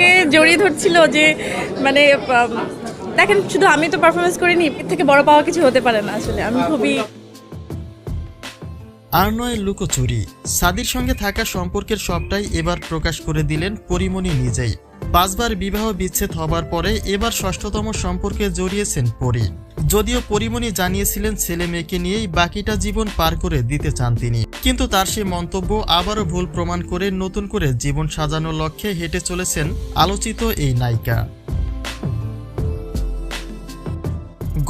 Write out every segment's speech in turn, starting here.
আমাকে জড়িয়ে ধরছিল যে মানে দেখেন, শুধু আমি তো পারফরমেন্স করিনি, এর থেকে বড় পাওয়া কিছু হতে পারে না আসলে। আমি খুবই আর নয় লুকোচুরি। সাদির সঙ্গে থাকা সম্পর্কের সবটাই এবার প্রকাশ করে দিলেন পরিমণি নিজেই। পাঁচবার বিবাহ বিচ্ছেদ হবার পরে এবার ষষ্ঠতম সম্পর্কে জড়িয়েছেন পরি। যদিও পরিমণি জানিয়েছিলেন ছেলে মেয়েকে নিয়েই বাকিটা জীবন পার করে দিতে চান তিনি। কিন্তু তার সেই মন্তব্য আবারও ভুল প্রমাণ করে নতুন করে জীবন সাজানোর লক্ষ্যে হেঁটে চলেছেন আলোচিত এই নায়িকা।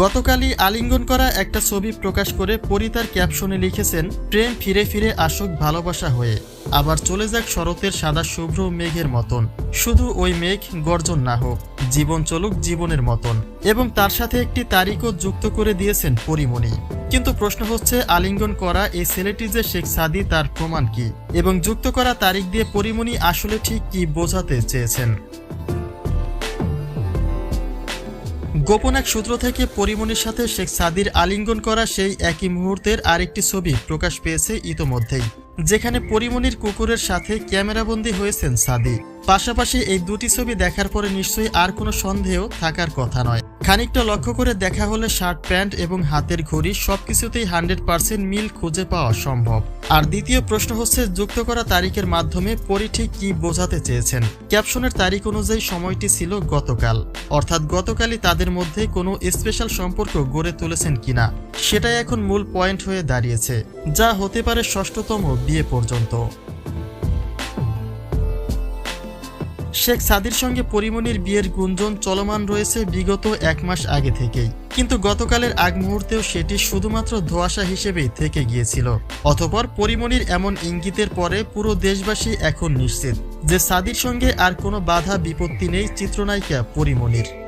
গতকালই আলিঙ্গন করা একটা ছবি প্রকাশ করে পরিতার ক্যাপশনে লিখেছেন, প্রেম ফিরে ফিরে আসুক ভালোবাসা হয়ে। আবার চলে যাক শরতের সাদা শুভ্র মেঘের মতন। শুধু ওই মেঘ গর্জন না হোক, জীবন চলুক জীবনের মতন। এবং তার সাথে একটি তারিখও যুক্ত করে দিয়েছেন পরিমণি। কিন্তু প্রশ্ন হচ্ছে, আলিঙ্গন করা এই ছেলেটি যে শেখ সাদি, তার প্রমাণ কি? এবং যুক্ত করা তারিখ দিয়ে পরিমণি আসলে ঠিক কি বোঝাতে চেয়েছেন? গোপন এক সূত্র থেকে পরিমণির সাথে শেখ সাদির আলিঙ্গন করা সেই একই মুহূর্তের আরেকটি ছবি প্রকাশ পেয়েছে ইতোমধ্যেই। যেখানে পরিমনির কুকুরের সাথে ক্যামেরাবন্দী হয়েছেন সাদি পাশাপাশি এই দুটি ছবি দেখার পরে নিশ্চয়ই আর কোনো সন্দেহ থাকার কথা নয়। খানিকটা লক্ষ্য করে দেখা হলে শার্ট, প্যান্ট এবং হাতের ঘড়ি সবকিছুতেই হান্ড্রেড পার্সেন্ট মিল খুঁজে পাওয়া সম্ভব। আর দ্বিতীয় প্রশ্ন হচ্ছে, যুক্ত করা তারিখের মাধ্যমে পরি ঠিক কি বোঝাতে চেয়েছেন? ক্যাপশনের তারিখ অনুযায়ী সময়টি ছিল গতকাল। অর্থাৎ গতকালই তাদের মধ্যে কোনো স্পেশাল সম্পর্ক গড়ে তুলেছেন কিনা, সেটাই এখন মূল পয়েন্ট হয়ে দাঁড়িয়েছে, যা হতে পারে ষষ্ঠতম বিয়ে পর্যন্ত। শেখ সাদির সঙ্গে পরিমণির বিয়ের গুঞ্জন চলমান রয়েছে বিগত এক মাস আগে থেকেই। কিন্তু গতকালের আগ মুহূর্তেও সেটি শুধুমাত্র ধোয়াশা হিসেবেই থেকে গিয়েছিল। অথপর পরিমণির এমন ইঙ্গিতের পরে পুরো দেশবাসী এখন নিশ্চিত যে সাদির সঙ্গে আর কোনো বাধা বিপত্তি নেই চিত্রনায়িকা পরিমণির